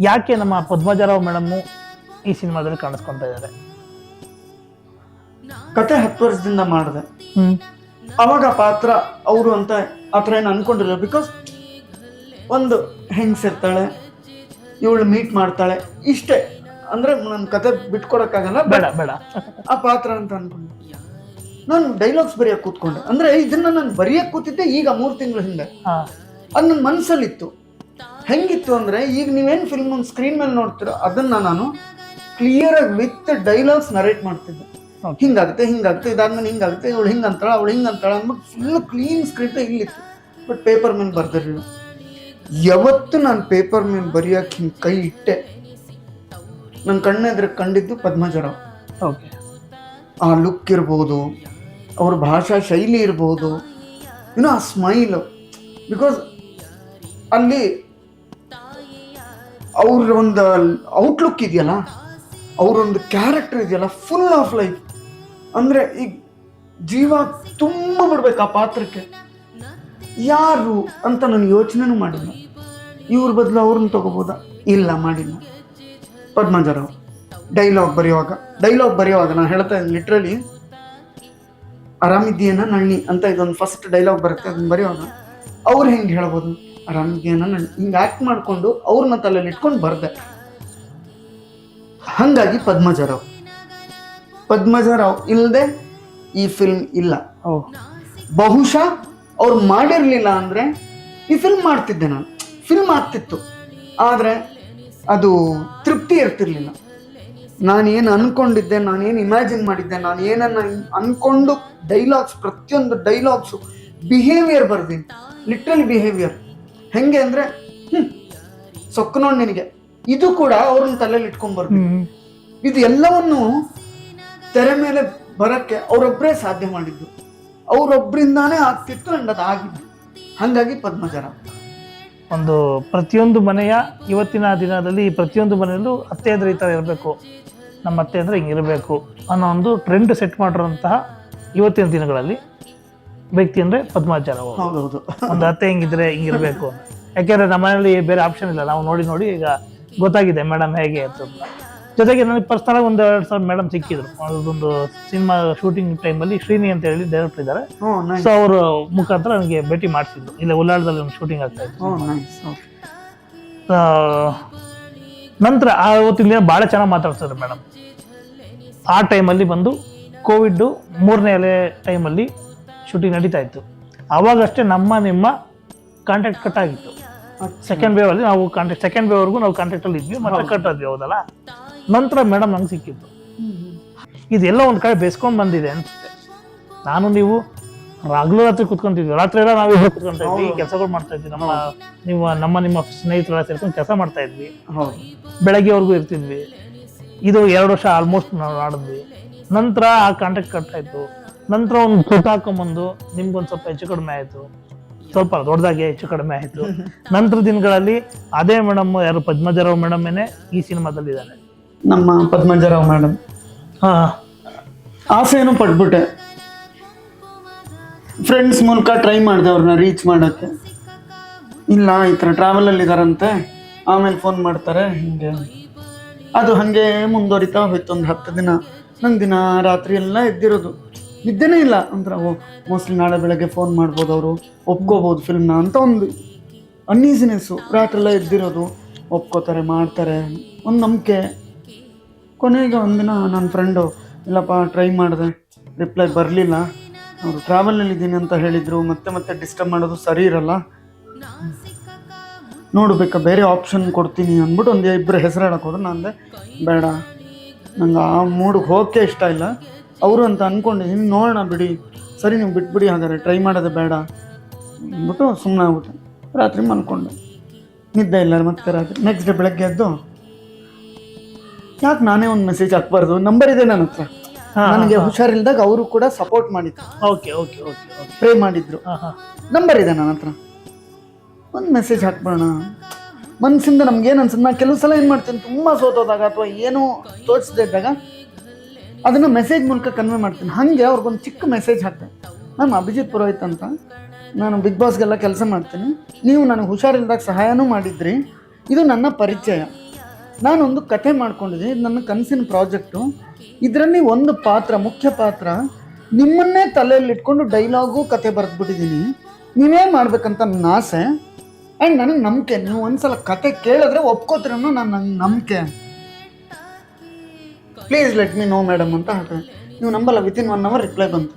ಯಾಕೆ ನಮ್ಮ ಪದ್ಮಜರಾವ್ ಮೇಡಮ್ಮು ಈ ಸಿನಿಮಾದಲ್ಲಿ ಕಾಣಿಸ್ಕೊತಾ ಇದ್ದಾರೆ? ಕತೆ ಹತ್ತು ವರ್ಷದಿಂದ ಮಾಡಿದೆ. ಅವಾಗ ಪಾತ್ರ ಅವರು ಅಂತ ಆ ಥರ ಏನು ಅನ್ಕೊಂಡಿಲ್ಲ ಬಿಕಾಸ್ ಒಂದು ಹೆಂಗ್ಸಿರ್ತಾಳೆ ಇವಳು ಮೀಟ್ ಮಾಡ್ತಾಳೆ ಇಷ್ಟೇ. ಅಂದ್ರೆ ನನ್ನ ಕತೆ ಬಿಟ್ಕೊಡಕ್ಕಾಗಲ್ಲ ಬೇಡ ಬೇಡ. ಆ ಪಾತ್ರ ಅಂತ ಅನ್ಕೊಂಡೆ. ನಾನು ಡೈಲಾಗ್ಸ್ ಬರೆಯಕ್ಕೆ ಕೂತ್ಕೊಂಡೆ. ಅಂದ್ರೆ ಇದನ್ನ ನಾನು ಬರೆಯಕ್ಕೆ ಕೂತಿದ್ದೆ ಈಗ ಮೂರು ತಿಂಗಳ ಹಿಂದೆ. ಅದು ನನ್ನ ಮನಸ್ಸಲ್ಲಿತ್ತು ಹೆಂಗಿತ್ತು ಅಂದರೆ ಈಗ ನೀವೇನು ಫಿಲ್ಮ್ ಒಂದು ಸ್ಕ್ರೀನ್ ಮೇಲೆ ನೋಡ್ತೀರೋ ಅದನ್ನ ನಾನು ಕ್ಲಿಯರ್ ಆಗಿ ವಿತ್ ಡೈಲಾಗ್ಸ್ ನರೇಟ್ ಮಾಡ್ತಿದ್ದೆ. ಹಿಂಗಾಗುತ್ತೆ ಹಿಂಗಾಗುತ್ತೆ ಇದಾದ್ಮೇಲೆ ಹಿಂಗಾಗುತ್ತೆ ಇವಳು ಹಿಂಗೆ ಅಂತಾಳ ಅವಳು ಹಿಂಗೆ ಅಂತಾಳ ಅಂದ್ಬಿಟ್ಟು ಫುಲ್ ಕ್ಲೀನ್ ಸ್ಕ್ರಿಪ್ಟ್ ಇಲ್ಲಿತ್ತು. ಬಟ್ ಪೇಪರ್ ಮೇಲೆ ಬರ್ದಿರಲಿಲ್ಲ. ಯಾವತ್ತು ನಾನು ಪೇಪರ್ ಮೇಲೆ ಬರೆಯೋಕೆ ಹಿಂಗೆ ಕೈ ಇಟ್ಟೆ ನನ್ನ ಕಣ್ಣೆದ್ರೆ ಕಂಡಿದ್ದು ಪದ್ಮಜರಾವ್ ಓಕೆ ಆ ಲುಕ್ ಇರ್ಬೋದು ಅವ್ರ ಭಾಷಾ ಶೈಲಿ ಇರ್ಬೋದು ಇನ್ನು ಆ ಸ್ಮೈಲು ಬಿಕಾಸ್ ಅಲ್ಲಿ ಅವ್ರ ಒಂದು ಔಟ್ಲುಕ್ ಇದೆಯಲ್ಲ ಅವರೊಂದು ಕ್ಯಾರೆಕ್ಟರ್ ಇದೆಯಲ್ಲ ಫುಲ್ ಆಫ್ ಲೈಫ್ ಅಂದರೆ ಈಗ ಜೀವ ತುಂಬ ಬಿಡ್ಬೇಕು ಆ ಪಾತ್ರಕ್ಕೆ. ಯಾರು ಅಂತ ನಾನು ಯೋಚನೆನೂ ಮಾಡಿಲ್ಲ. ಇವ್ರ ಬದಲು ಅವ್ರನ್ನ ತಗೋಬೋದಾ? ಇಲ್ಲ, ಮಾಡಿಲ್ಲ. ಪದ್ಮಜರಾವ್ ಡೈಲಾಗ್ ಬರೆಯುವಾಗ. ಡೈಲಾಗ್ ಬರೆಯುವಾಗ ನಾನು ಹೇಳ್ತಾ ಇದ್ದೀನಿ ಲಿಟ್ರಲಿ ಆರಾಮಿದ್ದೀಯನ ನಳ್ಳಿ ಅಂತ ಇದೊಂದು ಫಸ್ಟ್ ಡೈಲಾಗ್ ಬರುತ್ತೆ ಅದನ್ನ ಬರೆಯುವಾಗ. ಅವ್ರು ಹೆಂಗೆ ಹೇಳ್ಬೋದು? ಆರಾಮಿದ್ದೀಯನ ನಾನು ಹಿಂಗೆ ಆ್ಯಕ್ಟ್ ಮಾಡಿಕೊಂಡು ಅವ್ರನ್ನ ತಲೆಯಲ್ಲಿ ಇಟ್ಕೊಂಡು ಬರ್ದೆ. ಹಾಗಾಗಿ ಪದ್ಮಜರಾವ್. ಪದ್ಮಜರಾವ್ ಇಲ್ಲದೆ ಈ ಫಿಲ್ಮ್ ಇಲ್ಲ. ಓ. ಬಹುಶಃ ಅವ್ರು ಮಾಡಿರಲಿಲ್ಲ ಅಂದರೆ ಈ ಫಿಲ್ಮ್ ಮಾಡ್ತಿದ್ದೆ ನಾನು. ಫಿಲ್ಮ್ ಆಗ್ತಿತ್ತು. ಆದರೆ ಅದು ತೃಪ್ತಿ ಇರ್ತಿರ್ಲಿಲ್ಲ. ನಾನೇನು ಅಂದ್ಕೊಂಡಿದ್ದೆ ಅನ್ಕೊಂಡಿದ್ದೆ ನಾನು ಏನು ಇಮ್ಯಾಜಿನ್ ಮಾಡಿದ್ದೆ ನಾನು ಏನನ್ನ ಅನ್ಕೊಂಡು ಡೈಲಾಗ್ಸ್ ಪ್ರತಿಯೊಂದು ಡೈಲಾಗ್ಸು ಬಿಹೇವಿಯರ್ ಬರ್ದೀನಿ. ಲಿಟ್ರಲ್ ಬಿಹೇವಿಯರ್ ಹೆಂಗೆ ಅಂದ್ರೆ ಹ್ಞೂ ಸೊಕ್ಕನೋಡ್ ನಿನಗೆ. ಇದು ಕೂಡ ಅವ್ರನ್ನ ತಲೆಯಲ್ಲಿ ಇಟ್ಕೊಂಡ್ ಬರ್ಬೇಕು. ಇದು ಎಲ್ಲವನ್ನು ತೆರೆ ಮೇಲೆ ಬರಕ್ಕೆ ಅವರೊಬ್ಬರೇ ಸಾಧ್ಯ ಮಾಡಿದ್ದು. ಅವರೊಬ್ಬರಿಂದಾನೇ ಆಗ್ತಿತ್ತು ಅಂಡ್ ಅದು ಆಗಿದ್ದು. ಹಾಗಾಗಿ ಪದ್ಮಜರ ಒಂದು ಪ್ರತಿಯೊಂದು ಮನೆಯ ಇವತ್ತಿನ ದಿನದಲ್ಲಿ ಪ್ರತಿಯೊಂದು ಮನೆಯಲ್ಲೂ ಅತ್ತೆ ಅಂದ್ರೆ ಈ ಥರ ಇರಬೇಕು. ನಮ್ಮ ಅತ್ತೆ ಅಂದ್ರೆ ಹಿಂಗಿರಬೇಕು ಅನ್ನೋ ಒಂದು ಟ್ರೆಂಡ್ ಸೆಟ್ ಮಾಡಿರೋಂತಹ ಇವತ್ತಿನ ದಿನಗಳಲ್ಲಿ ವ್ಯಕ್ತಿ ಅಂದ್ರೆ ಪದ್ಮಾಚಾರ ಅವರು. ಹೌದೌದು. ಒಂದು ಅತ್ತೆ ಹಿಂಗಿದ್ರೆ ಹಿಂಗಿರ್ಬೇಕು. ಯಾಕೆಂದ್ರೆ ನಮ್ಮ ಮನೆಯಲ್ಲಿ ಬೇರೆ ಆಪ್ಷನ್ ಇಲ್ಲ. ನಾವು ನೋಡಿ ನೋಡಿ ಈಗ ಗೊತ್ತಾಗಿದೆ ಮೇಡಮ್ ಹೇಗೆ ಅಂತ. ಜೊತೆಗೆ ನನಗೆ ಪರ್ಸನಲ್ ಒಂದು ಎರಡು ಸಾವಿರ ಮೇಡಮ್ ಸಿಕ್ಕಿದ್ರು. ಅದೊಂದು ಸಿನಿಮಾ ಶೂಟಿಂಗ್ ಟೈಮಲ್ಲಿ ಶ್ರೀನಿ ಅಂತ ಹೇಳಿ ಡೈರೆಕ್ಟರ್ ಇದ್ದಾರೆ. ಸೊ ಅವ್ರ ಮುಖಾಂತರ ನನಗೆ ಭೇಟಿ ಮಾಡಿಸಿದ್ರು. ಇಲ್ಲೇ ಉಲ್ಲಾಳದಲ್ಲಿ ಒಂದು ಶೂಟಿಂಗ್ ಆಗ್ತಾ ಇತ್ತು. ನಂತರ ಆ ಹೊತ್ತಿನ ದಿನ ಭಾಳ ಚೆನ್ನಾಗಿ ಮಾತಾಡ್ತಾರೆ ಮೇಡಮ್ ಆ ಟೈಮಲ್ಲಿ ಬಂದು ಕೋವಿಡ್ ಮೂರನೇ ಅಲೆ ಟೈಮಲ್ಲಿ ಶೂಟಿಂಗ್ ನಡೀತಾ ಇತ್ತು. ಅವಾಗಷ್ಟೇ ನಮ್ಮ ನಿಮ್ಮ ಕಾಂಟ್ಯಾಕ್ಟ್ ಕಟ್ ಆಗಿತ್ತು. ಸೆಕೆಂಡ್ ವೇವ್ ಅಲ್ಲಿ ನಾವು ಕಾಂಟ್ಯಾಕ್ಟ್ ಸೆಕೆಂಡ್ ವೇವ್ ವರೆಗೂ ನಾವು ಕಾಂಟ್ಯಾಕ್ಟಲ್ಲಿ ಇದ್ವಿ ಮತ್ತೆ ಕಟ್ ಆದ್ವಿ ಹೌದಲ್ಲ? ನಂತರ ಮೇಡಮ್ ನಂಗೆ ಸಿಕ್ಕಿತ್ತು ಇದೆಲ್ಲ ಒಂದು ಕಡೆ ಬೇಸ್ಕೊಂಡು ಬಂದಿದೆ ಅನ್ಸುತ್ತೆ ನಾನು ನೀವು ರಾಗ್ಲು ರಾತ್ರಿ ಕುತ್ಕೊಂತಿದ್ವಿ. ರಾತ್ರಿ ಎಲ್ಲ ನಾವು ಕುತ್ಕೊಂತ ಇದ್ವಿ. ಕೆಲಸಗಳು ಮಾಡ್ತಾ ಇದ್ವಿ. ನಮ್ಮ ನಿಮ್ಮ ನಮ್ಮ ನಿಮ್ಮ ಸ್ನೇಹಿತರೆಲ್ಲ ಸೇರ್ಕೊಂಡು ಕೆಲಸ ಮಾಡ್ತಾ ಇದ್ವಿ. ಬೆಳಗ್ಗೆವರೆಗೂ ಇರ್ತಿದ್ವಿ. ಇದು ಎರಡು ವರ್ಷ ಆಲ್ಮೋಸ್ಟ್ ನಾವು ಆಡಿದ್ವಿ. ನಂತರ ಆ ಕಾಂಟ್ಯಾಕ್ಟ್ ಕಟ್ ಆಯ್ತು. ನಂತರ ಒಂದು ಫೋಟೋ ಹಾಕೊಂಬಂದು ನಿಮ್ಗೊಂದು ಸ್ವಲ್ಪ ಹೆಚ್ಚು ಕಡಿಮೆ ಆಯಿತು. ಸ್ವಲ್ಪ ದೊಡ್ಡದಾಗಿ ಹೆಚ್ಚು ಕಡಿಮೆ ಆಯಿತು. ನಂತರ ದಿನಗಳಲ್ಲಿ ಅದೇ ಮೇಡಮ್ ಯಾರು ಪದ್ಮಜರಾವ್ ಮೇಡಮ್ ಈ ಸಿನಿಮಾದಲ್ಲಿ ಇದ್ದಾರೆ ನಮ್ಮ ಪದ್ಮಜರಾವ್ ಮೇಡಮ್ ಹಾ. ಆಸೆನೂ ಪಟ್ಬಿಟ್ಟೆ. ಫ್ರೆಂಡ್ಸ್ ಮೂಲಕ ಟ್ರೈ ಮಾಡಿದೆ ಅವ್ರನ್ನ ರೀಚ್ ಮಾಡೋಕ್ಕೆ. ಇಲ್ಲ ಈ ಥರ ಟ್ರಾವೆಲಲ್ಲಿ ಇದ್ದಾರಂತೆ ಆಮೇಲೆ ಫೋನ್ ಮಾಡ್ತಾರೆ ಹಿಂಗೆ. ಅದು ಹಾಗೆ ಮುಂದುವರಿತಾ ಹೋಯ್ತು ಒಂದು ಹತ್ತು ದಿನ. ನಂಗೆ ದಿನ ರಾತ್ರಿ ಎಲ್ಲ ಎದ್ದಿರೋದು. ನಿದ್ದೆನೇ ಇಲ್ಲ ಅಂತರ ಓ ಮೋಸ್ಟ್ಲಿ ನಾಳೆ ಬೆಳಗ್ಗೆ ಫೋನ್ ಮಾಡ್ಬೋದು ಅವರು, ಒಪ್ಕೋಬೋದು ಫಿಲ್ಮ್ನ ಅಂತ ಒಂದು ಅನ್ಈಸಿನೆಸ್ಸು ರಾತ್ರೆಲ್ಲ ಎದ್ದಿರೋದು, ಒಪ್ಕೋತಾರೆ, ಮಾಡ್ತಾರೆ, ಒಂದು ನಂಬಿಕೆ. ಕೊನೆಗೆ ಒಂದಿನ ನನ್ನ ಫ್ರೆಂಡು ಇಲ್ಲಪ್ಪ ಟ್ರೈ ಮಾಡಿದೆ ರಿಪ್ಲೈ ಬರಲಿಲ್ಲ. ಅವರು ಟ್ರಾವೆಲಲ್ಲಿ ಇದ್ದೀನಿ ಅಂತ ಹೇಳಿದರು, ಮತ್ತೆ ಮತ್ತೆ ಡಿಸ್ಟರ್ಬ್ ಮಾಡೋದು ಸರಿ ಇರಲ್ಲ. ನೋಡಬೇಕಾ ಬೇರೆ ಆಪ್ಷನ್ ಕೊಡ್ತೀನಿ ಅಂದ್ಬಿಟ್ಟು ಒಂದು ಇಬ್ಬರು ಹೆಸರು ಹೇಳಕ್ಕೆ ಹೋದ್ರೆ. ನಾನು ಬೇಡ, ನಂಗೆ ಆ ಮೂಡಿಗೆ ಹೋಗೋಕ್ಕೆ ಇಷ್ಟ ಇಲ್ಲ. ಅವರು ಅಂತ ಅಂದ್ಕೊಂಡು ಹಿಂಗೆ ನೋಡೋಣ ಬಿಡಿ. ಸರಿ ನೀವು ಬಿಟ್ಬಿಡಿ ಹಾಗಾದ್ರೆ ಟ್ರೈ ಮಾಡೋದು ಬೇಡ. ಅಂದ್ಬಿಟ್ಟು ಸುಮ್ಮನೆ ಆಗ್ಬಿಟ್ಟೆ. ರಾತ್ರಿ ಮಲ್ಕೊಂಡು. ನಿದ್ದೆ ಇಲ್ಲ ಮತ್ತೆ ರಾತ್ರಿ. ನೆಕ್ಸ್ಟ್ ಡೇ ಬೆಳಗ್ಗೆ ಎದ್ದು ಯಾಕೆ ನಾನೇ ಒಂದು ಮೆಸೇಜ್ ಹಾಕ್ಬಾರ್ದು? ನಂಬರ್ ಇದೆ ನನ್ನ ಹತ್ರ. ಹಾ, ನನಗೆ ಹುಷಾರಿಲ್ದಾಗ ಅವರು ಕೂಡ ಸಪೋರ್ಟ್ ಮಾಡಿದ್ರು. ಓಕೆ ಓಕೆ ಓಕೆ ಪ್ರೇ ಮಾಡಿದ್ರು. ನಂಬರ್ ಇದೆ ನನ್ನ ಹತ್ರ. ಒಂದು ಮೆಸೇಜ್ ಹಾಕ್ಬಿಡೋಣ. ಮನಸ್ಸಿಂದ ನಮ್ಗೆ ಏನು ಅನ್ಸುತ್ತೆ? ನಾನು ಕೆಲವು ಸಲ ಏನು ಮಾಡ್ತೀನಿ? ತುಂಬ ಸೋತೋದಾಗ ಅಥವಾ ಏನೋ ತೋರಿಸದೇ ಇದ್ದಾಗ ಅದನ್ನು ಮೆಸೇಜ್ ಮೂಲಕ ಕನ್ವೆ ಮಾಡ್ತೀನಿ. ಹಾಗೆ ಅವ್ರಿಗೊಂದು ಚಿಕ್ಕ ಮೆಸೇಜ್ ಹಾಕ್ತೇನೆ. ನಾನು ಅಭಿಜಿತ್ ಪುರೋಹಿತ್ ಅಂತ. ನಾನು ಬಿಗ್ ಬಾಸ್ಗೆಲ್ಲ ಕೆಲಸ ಮಾಡ್ತೀನಿ. ನೀವು ನನಗೆ ಹುಷಾರಿಲ್ದಾಗ ಸಹಾಯನೂ ಮಾಡಿದ್ರಿ. ಇದು ನನ್ನ ಪರಿಚಯ. ನಾನೊಂದು ಕತೆ ಮಾಡ್ಕೊಂಡಿದ್ದೀನಿ. ಇದು ನನ್ನ ಕನಸಿನ ಪ್ರಾಜೆಕ್ಟು ಇದರಲ್ಲಿ ಒಂದು ಪಾತ್ರ, ಮುಖ್ಯ ಪಾತ್ರ, ನಿಮ್ಮನ್ನೇ ತಲೆಯಲ್ಲಿ ಇಟ್ಕೊಂಡು ಡೈಲಾಗು ಕತೆ ಬರೆದ್ಬಿಟ್ಟಿದ್ದೀನಿ. ನೀವೇ ಮಾಡಬೇಕಂತ ನನ್ನ ಆಸೆ? ಆ್ಯಂಡ್ ನನಗೆ ನಂಬಿಕೆ. ನೀವು ಒಂದ್ಸಲ ಕತೆ ಕೇಳಿದ್ರೆ ಒಪ್ಕೋತೀರ ನಾನು ನನ್ನ ನಂಬಿಕೆ. Please let me know madam ಅಂತ ಹಾಕಿದೆ ನೀವು ನಂಬಲ್ಲ ವಿತಿನ್ ಒನ್ ಅವರ್ ರಿಪ್ಲೈ ಬಂತು.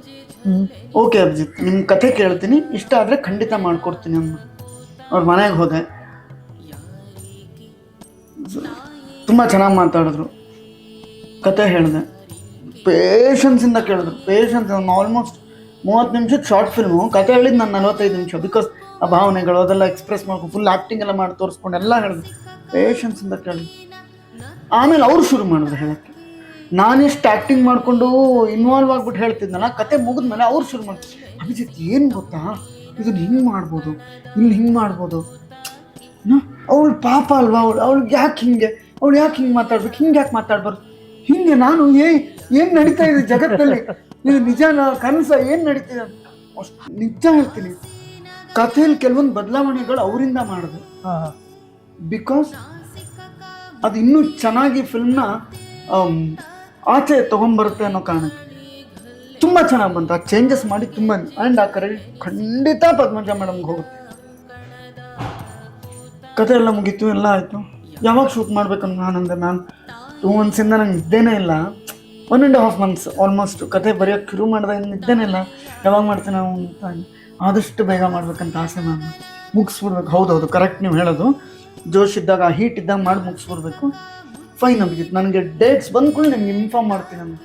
ಓಕೆ ಅಭಿಜಿತ್ ನಿಮ್ಮ ಕಥೆ ಕೇಳ್ತೀನಿ ಇಷ್ಟ ಆದರೆ ಖಂಡಿತ ಮಾಡಿಕೊಡ್ತೀನಿ ಅಮ್ಮ. ಅವ್ರ ಮನೆಗೆ ಹೋದೆ. ತುಂಬ ಚೆನ್ನಾಗಿ ಮಾತಾಡಿದ್ರು. ಕತೆ ಹೇಳಿದೆ. ಪೇಷನ್ಸಿಂದ ಕೇಳಿದ್ರು. ಪೇಷನ್ಸ್ ಆಲ್ಮೋಸ್ಟ್ ಮೂವತ್ತು ನಿಮಿಷದ ಶಾರ್ಟ್ ಫಿಲ್ಮು ಕತೆ ಹೇಳಿದ್ದು ನಾನು ನಲವತ್ತೈದು ನಿಮಿಷ. ಬಿಕಾಸ್ ಆ ಭಾವನೆಗಳು ಅದೆಲ್ಲ ಎಕ್ಸ್ಪ್ರೆಸ್ ಮಾಡ್ಕೊಂಡು ಫುಲ್ ಆ್ಯಕ್ಟಿಂಗ್ ಎಲ್ಲ ಮಾಡಿ ತೋರಿಸ್ಕೊಂಡು ಎಲ್ಲ ಹೇಳಿದ್ರು ಪೇಷನ್ಸಿಂದ ಕೇಳಿದ್ರು ಆಮೇಲೆ ಅವರು ಶುರು ಮಾಡಿದ್ರು ಹೇಳಕ್ಕೆ. ನಾನೆಷ್ಟು ಆ್ಯಕ್ಟಿಂಗ್ ಮಾಡಿಕೊಂಡು ಇನ್ವಾಲ್ವ್ ಆಗ್ಬಿಟ್ಟು ಹೇಳ್ತಿದ್ನಲ್ಲ ಕತೆ ಮುಗಿದ್ಮೇಲೆ ಅವ್ರು ಶುರು ಮಾಡ್ತಾರೆ. ಅಭಿಜಿತ್ ಏನು ಗೊತ್ತಾ? ಇದನ್ನು ಹಿಂಗೆ ಮಾಡ್ಬೋದು ಇಲ್ಲಿ ಹಿಂಗೆ ಮಾಡ್ಬೋದು. ಅವಳು ಪಾಪ ಅಲ್ವಾ? ಅವಳು ಅವಳಿಗೆ ಯಾಕೆ ಹಿಂಗೆ? ಅವಳು ಯಾಕೆ ಹಿಂಗೆ ಮಾತಾಡ್ಬೇಕು? ಹಿಂಗೆ ಯಾಕೆ ಮಾತಾಡ್ಬಾರ್ದು? ಹಿಂಗೆ ನಾನು ಏ ಏನು ನಡೀತಾ ಇದೆ ಜಗತ್ತಲ್ಲಿ? ಇದು ನಿಜನ ಕನಸ ಏನು ನಡೀತಿದೆ ಅಂತ? ಅಷ್ಟು ನಿಜ ಹೇಳ್ತೀನಿ. ಕಥೆಯಲ್ಲಿ ಕೆಲವೊಂದು ಬದಲಾವಣೆಗಳು ಅವರಿಂದ ಮಾಡಿದೆ. ಬಿಕಾಸ್ ಅದು ಇನ್ನೂ ಚೆನ್ನಾಗಿ ಫಿಲ್ಮ್ನ ಆಚೆ ತೊಗೊಂಬರುತ್ತೆ ಅನ್ನೋ ಕಾರಣಕ್ಕೆ. ತುಂಬ ಚೆನ್ನಾಗಿ ಬಂತು. ಆ ಚೇಂಜಸ್ ಮಾಡಿ ತುಂಬ ಆ್ಯಂಡ್ ಆ ಕ್ರೆಡಿಟ್ ಖಂಡಿತ ಪದ್ಮಜ ಮೇಡಮ್ಗೆ ಹೋಗುತ್ತೆ. ಕತೆ ಎಲ್ಲ ಮುಗೀತು, ಎಲ್ಲ ಆಯಿತು. ಯಾವಾಗ ಶೂಟ್ ಮಾಡ್ಬೇಕಂತ ನಾನಂದೆ ನಾನು ಟೂ ಮಂತ್ಸಿಂದ ನಂಗೆ ಇದ್ದೇನೇ ಇಲ್ಲ. One and half months almost ಕತೆ ಬರೆಯೋಕೆ ಶುರು ಮಾಡಿದಾಗ ನಿದ್ದೇನೆ ಇಲ್ಲ. ಯಾವಾಗ ಮಾಡ್ತೀನಿ ನಾವು ಅಂತ ಆದಷ್ಟು ಬೇಗ ಮಾಡ್ಬೇಕಂತ ಆಸೆ ನಾನು ಮುಗಿಸ್ಬಿಡ್ಬೇಕು. ಹೌದೌದು ಕರೆಕ್ಟ್ ನೀವು ಹೇಳೋದು. ಜೋಶ್ ಇದ್ದಾಗ ಹೀಟ್ ಇದ್ದಾಗ ಮಾಡಿ ಮುಗಿಸ್ಬಿಡ್ಬೇಕು. ಫೈನ್ ಅಭಿಜಿತ್ ನನಗೆ ಡೇಟ್ಸ್ ಬಂದ್ಕೊಂಡು ನಿಮ್ಗೆ ಇನ್ಫಾರ್ಮ್ ಮಾಡ್ತೀನಿ ನಾನು.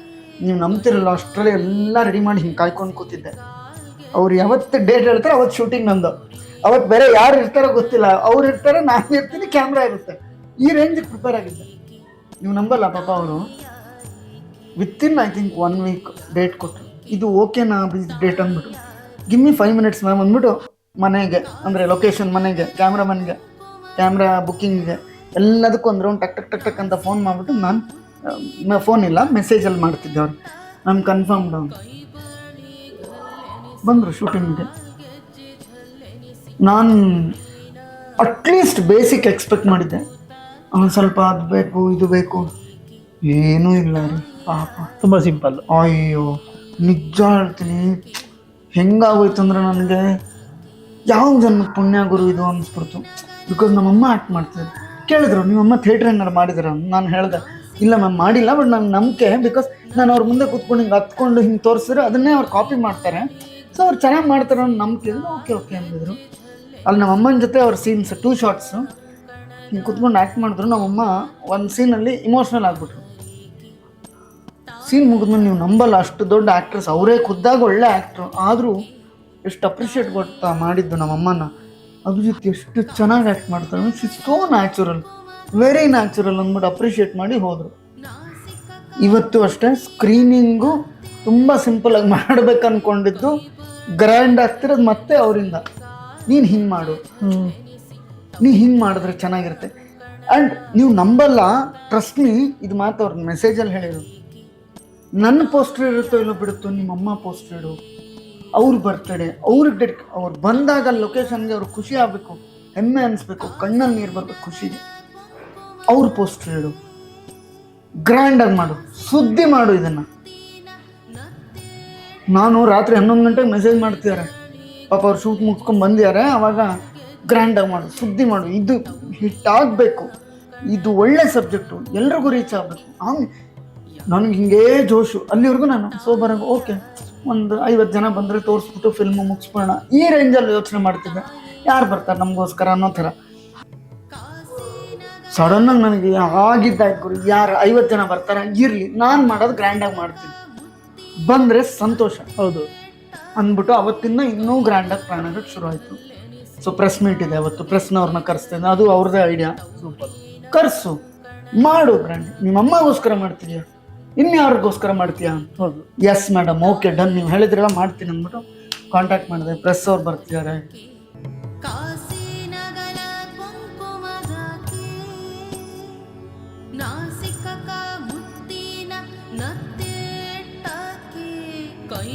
ನೀವು ನಂಬ್ತಿರಲ್ಲ, ಅಷ್ಟರಲ್ಲಿ ಎಲ್ಲ ರೆಡಿ ಮಾಡಿ ಹಿಂಗೆ ಕಾಯ್ಕೊಂಡು ಕೂತಿದ್ದೆ. ಅವ್ರು ಯಾವತ್ತು ಡೇಟ್ ಹೇಳ್ತಾರೆ, ಅವತ್ತು ಶೂಟಿಂಗ್ ನಂದು. ಅವತ್ತು ಬೇರೆ ಯಾರು ಇರ್ತಾರೋ ಗೊತ್ತಿಲ್ಲ. ಅವ್ರು ಇರ್ತಾರೆ, ನಾನು ಇರ್ತೀನಿ ಕ್ಯಾಮ್ರಾ ಇರುತ್ತೆ. ಈ ರೇಂಜಿಗೆ ಪ್ರಿಪೇರ್ ಆಗಿದ್ದೆ. ನೀವು ನಂಬಲ್ಲ ಪಾಪ ಅವರು. Within I think one week date ಕೊಟ್ಟರು ಇದು ಓಕೆನಾ ಡೇಟ್ ಅಂದ್ಬಿಟ್ಟು. ಗಿಮ್ಮಿ ಫೈವ್ ಮಿನಿಟ್ಸ್ ಮ್ಯಾಮ್ ಅಂದ್ಬಿಟ್ಟು ಮನೆಗೆ, ಅಂದರೆ ಲೊಕೇಶನ್ ಮನೆಗೆ ಕ್ಯಾಮ್ರಾಮನ್ಗೆ ಕ್ಯಾಮ್ರಾ ಬುಕ್ಕಿಂಗಿಗೆ ಎಲ್ಲದಕ್ಕೂ ಒಂದು ರೌಂಡ್ ಟಕ್ ಟಕ್ ಟಕ್ ಟಕ್ ಅಂತ ಫೋನ್ ಮಾಡಿಬಿಟ್ಟು ನಾನು ಫೋನ್ ಇಲ್ಲ ಮೆಸೇಜಲ್ಲಿ ಮಾಡ್ತಿದ್ದೆ ಅವ್ರು ನಾನು ಕನ್ಫರ್ಮ್ ಡೌನ್ ಬಂದರು ಶೂಟಿಂಗ್ಗೆ ನಾನು ಅಟ್ಲೀಸ್ಟ್ ಬೇಸಿಕ್ ಎಕ್ಸ್ಪೆಕ್ಟ್ ಮಾಡಿದ್ದೆ. ಅವ್ನು ಸ್ವಲ್ಪ ಅದು ಬೇಕು ಇದು ಬೇಕು. ಏನೂ ಇಲ್ಲ ರೀ ಪಾಪ. ತುಂಬ ಸಿಂಪಲ್ ಅಯ್ಯೋ ನಿಜ ಹೇಳ್ತೀನಿ. ಹೆಂಗಾಗೋಯ್ತು ಅಂದ್ರೆ ನನಗೆ ಯಾವ ಜನ್ಮಕ್ಕೆ ಪುಣ್ಯ ಗುರು ಇದು ಅನಿಸ್ಬಿಡ್ತು. ಬಿಕಾಸ್ ನಮ್ಮಮ್ಮ ಆ್ಯಕ್ಟ್ ಮಾಡ್ತಿದ್ರು. ಕೇಳಿದ್ರು ನಿಮ್ಮಮ್ಮ ಥಿಯೇಟ್ರ್ ಏನಾರು ಮಾಡಿದ್ರು ನಾನು ಹೇಳ್ದೆ, ಇಲ್ಲ ಮ್ಯಾಮ್ ಮಾಡಿಲ್ಲ ಬಟ್ ನನ್ನ ನಂಬಿಕೆ ಬಿಕಾಸ್ ನಾನು ಅವ್ರ ಮುಂದೆ ಕೂತ್ಕೊಂಡು ಹಿಂಗೆ ಹತ್ಕೊಂಡು ಹಿಂಗೆ ತೋರಿಸಿದ್ರೆ ಅದನ್ನೇ ಅವ್ರು ಕಾಪಿ ಮಾಡ್ತಾರೆ. ಸೊ ಅವ್ರು ಚೆನ್ನಾಗಿ ಮಾಡ್ತಾರೆ ಅನ್ನೋ ನಂಬಿಕೆ ಓಕೆ ಓಕೆ, ಅಂದಿದ್ರು. ಅಲ್ಲಿ ನಮ್ಮಮ್ಮನ ಜೊತೆ ಅವ್ರ ಸೀನ್ಸ್ ಟೂ ಶಾರ್ಟ್ಸು ಹಿಂಗೆ ಕೂತ್ಕೊಂಡು ಆ್ಯಕ್ಟ್ ಮಾಡಿದ್ರು. ನಮ್ಮಮ್ಮ ಒಂದು ಸೀನಲ್ಲಿ ಇಮೋಷ್ನಲ್ ಆಗಿಬಿಟ್ರು. ಸೀನ್ ಮುಗಿದ್ಮೇಲೆ ನೀವು ನಂಬಲ್ಲ, ಅಷ್ಟು ದೊಡ್ಡ ಆ್ಯಕ್ಟ್ರೆಸ್ ಅವರೇ ಖುದ್ದಾಗ ಒಳ್ಳೆ ಆ್ಯಕ್ಟ್ರು ಆದರೂ ಎಷ್ಟು ಅಪ್ರಿಷಿಯೇಟ್ ಕೊಡ್ತಾ ಮಾಡಿದ್ದು ನಮ್ಮಮ್ಮನ ಅಭಿಜಿತ್ ಎಷ್ಟು ಚೆನ್ನಾಗಿ ಆ್ಯಕ್ಟ್ ಮಾಡ್ತಾರೆ it's so natural very natural ಅಂದ್ಬಿಟ್ಟು ಅಪ್ರಿಷಿಯೇಟ್ ಮಾಡಿ ಹೋದರು. ಇವತ್ತು ಅಷ್ಟೇ ಸ್ಕ್ರೀನಿಂಗು ತುಂಬ ಸಿಂಪಲಾಗಿ ಮಾಡ್ಬೇಕು ಅಂದ್ಕೊಂಡಿದ್ದು ಗ್ರ್ಯಾಂಡ್ ಆಗ್ತಿರೋದು ಮತ್ತೆ ಅವರಿಂದ. ನೀನು ಹಿಂಗೆ ಮಾಡು. ನೀನು ನೀ ಹಿಂಗೆ ಮಾಡಿದ್ರೆ ಚೆನ್ನಾಗಿರುತ್ತೆ. ಆ್ಯಂಡ್ ನೀವು ನಂಬಲ್ಲ ಟ್ರಸ್ಟ್ ಮೀ ಇದು ಮಾತು ಅವ್ರ ಮೆಸೇಜಲ್ಲಿ ಹೇಳಿದ್ರು ನನ್ನ ಪೋಸ್ಟರ್ ಇರುತ್ತೋ ಇಲ್ಲೋ ಬಿಡುತ್ತೋ ನಿಮ್ಮ ಅಮ್ಮ ಪೋಸ್ಟರ್ ಇಡು. ಅವ್ರ ಬರ್ತಡೆ ಅವ್ರಿಗೆ ಡೆಡ್, ಅವ್ರು ಬಂದಾಗ ಲೊಕೇಶನ್ಗೆ ಅವ್ರು ಖುಷಿ ಆಗಬೇಕು, ಹೆಮ್ಮೆ ಅನಿಸ್ಬೇಕು, ಕಣ್ಣಲ್ಲಿ ನೀರು ಬರಬೇಕು, ಖುಷಿಗೆ. ಅವ್ರ ಪೋಸ್ಟರ್ ಇಡು. ಗ್ರ್ಯಾಂಡಾಗಿ ಮಾಡು. ಸುದ್ದಿ ಮಾಡು ಇದನ್ನು. ನಾನು ರಾತ್ರಿ ಹನ್ನೊಂದು ಗಂಟೆಗೆ ಮೆಸೇಜ್ ಮಾಡ್ತಿದ್ದಾರೆ ಪಾಪ ಅವ್ರು ಶೂಟ್ ಮುಗಿಸ್ಕೊಂಡು ಬಂದಿದ್ದಾರೆ ಅವಾಗ ಗ್ರ್ಯಾಂಡಾಗಿ ಮಾಡು, ಸುದ್ದಿ ಮಾಡು. ಇದು ಹಿಟ್ ಆಗಬೇಕು. ಇದು ಒಳ್ಳೆ ಸಬ್ಜೆಕ್ಟು ಎಲ್ರಿಗೂ ರೀಚ್ ಆಗಬೇಕು. ಆಮೇಲೆ ನನಗೆ ಹಿಂಗೇ ಜೋಶು. ಅಲ್ಲಿವರೆಗೂ ನಾನು ಸೋ ಸೋಬರಾಗ ಓಕೆ ಒಂದು ಐವತ್ತು ಜನ ಬಂದರೆ ತೋರಿಸ್ಬಿಟ್ಟು ಫಿಲ್ಮು ಮುಗಿಸ್ಬಿಡೋಣ ಈ ರೇಂಜಲ್ಲಿ ಯೋಚನೆ ಮಾಡ್ತಿದ್ದೆ. ಯಾರು ಬರ್ತಾರೆ ನಮಗೋಸ್ಕರ ಅನ್ನೋ ಥರ. ಸಡನ್ನಾಗಿ ನನಗೆ ಆಗಿದ್ದಾಯ್ತು ಗುರು ಯಾರು ಐವತ್ತು ಜನ ಬರ್ತಾರೆ ಇರಲಿ ನಾನು ಮಾಡೋದು ಗ್ರ್ಯಾಂಡಾಗಿ ಮಾಡ್ತೀನಿ. ಬಂದರೆ ಸಂತೋಷ. ಹೌದು. ಅಂದ್ಬಿಟ್ಟು ಅವತ್ತಿಂದ ಇನ್ನೂ ಗ್ರ್ಯಾಂಡಾಗಿ ಪ್ಲಾನ್ ಆಗೋಕ್ಕೆ ಶುರು ಆಯಿತು. ಸೊ ಪ್ರೆಸ್ ಮೀಟ್ ಇದೆ ಅವತ್ತು. ಪ್ರೆಸ್ನವ್ರನ್ನ ಕರೆಸ್ತೇನೆ ಅದು ಅವ್ರದ್ದೇ ಐಡಿಯಾ ಸೂಪರ್ ಕರೆಸು. ಮಾಡು ಗ್ರ್ಯಾಂಡ್ ನಿಮ್ಮ ಅಮ್ಮಗೋಸ್ಕರ ಮಾಡ್ತೀಯಾ? ಇನ್ಯಾರಿಗೋಸ್ಕರ ಮಾಡ್ತೀಯಾ ಹೌದು ಎಸ್ ಮೇಡಮ್ ಓಕೆ ಡನ್ ನೀವು ಹೇಳಿದ್ರೆಲ್ಲ ಮಾಡ್ತೀನಿ ಅಂದ್ಬಿಟ್ಟು ಕಾಂಟ್ಯಾಕ್ಟ್ ಮಾಡಿದೆ. ಪ್ರೆಸ್ ಅವ್ರು ಬರ್ತಿದ್ದಾರೆ. ನಾಸಿಕಕ ಮುತ್ತಿನ ನತ್ತೆಟ್ಟಾಕಿ ಕೈ